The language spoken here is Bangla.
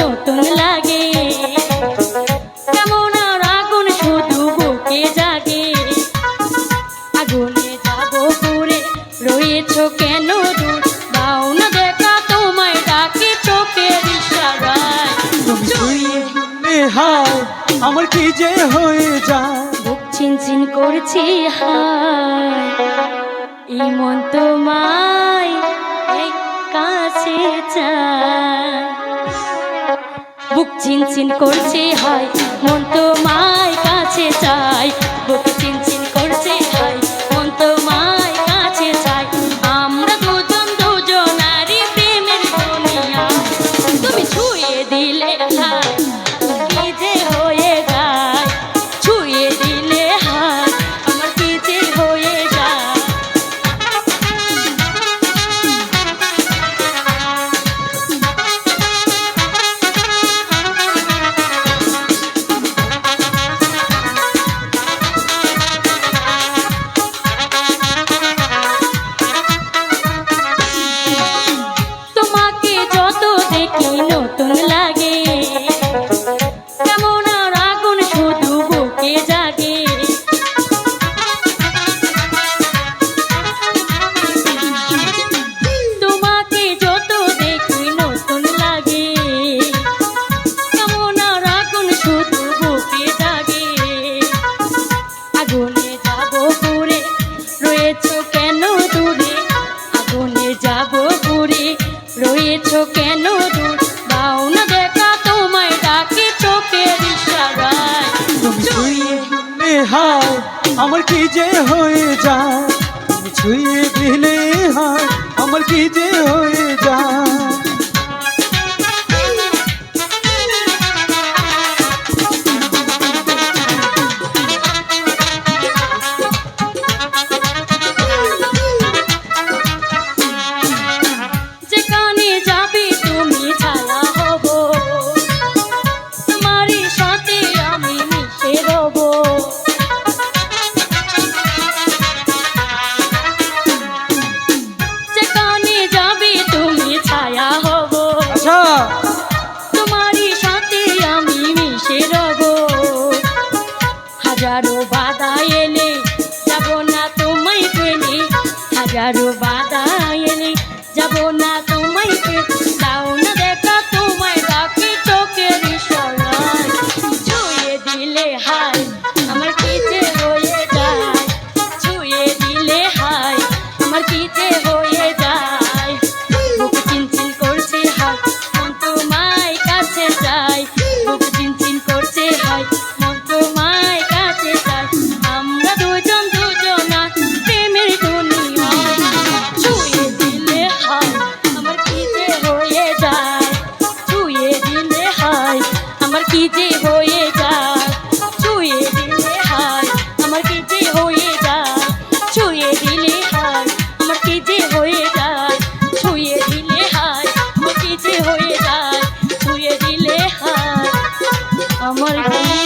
নতুন লাগে। কেমন আর আগুন শুধু বুকে জাগে। আগুনে যাব পুরে কেন দাও না তোমায় আমার কি যে হয়ে যায়? বুক চিনচিন করছি মন তোমায় কাছে চায়। বুক চিনচিন করছে হয়। মন তো মায় কাছে চাই বুক চিনচিন কি নতুন লাগে। রয়েছ কেন দূর? দাও না দেখা, তোমায় ডাকে চোখের ইশারায়। হায়, আমার কি যে হয়ে যায়? ছুঁয়ে দিলে হায়, আমার কি যে হয়ে যায়? I do. Amor y feliz.